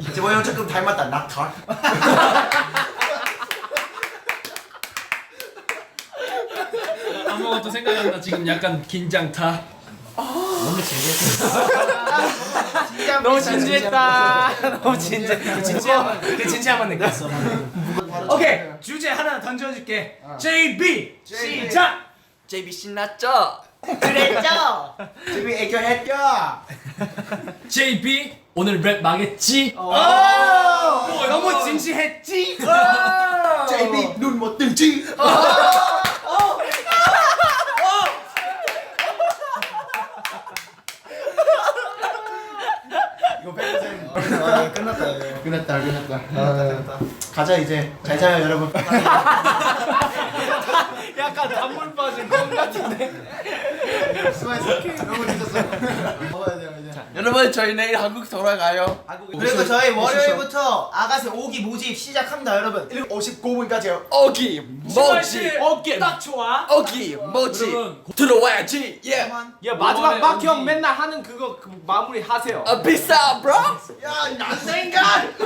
재범 형 조금 닮았다 낙타 아무것도 생각이 안 나. 지금 약간 긴장 타. 너무 진지했다. 너무 진지. 그 진지한 그 진지한만 느꼈어. 오케이 주제 하나 던져줄게. JB 시작. JB 신났죠? 그랬죠? 재미 애교했죠? JB 오늘 랩 망했지? 너무 진지했지. JB 눈못 뜨지? 이거 100% 아, 끝났다 이거. 끝났다 끝났다. 끝났다 가자 이제. 잘 자요 여러분. 약간 단물 빠진 껌 같은데. 수고했어. 너무 늦었어 여러분 저희 내일 한국 돌아가요. 그리고 저희 월요일부터 아가새 5기 모집 시작합니다 여러분 59분까지요 오기 뭐지? 어깨 딱 좋아. 오기 뭐지? 여러분, 들어와야지. 예. 야 마지막 우리- 맨날 하는 그거 그 마무리 하세요. 아 비싸 브로. 야 난생각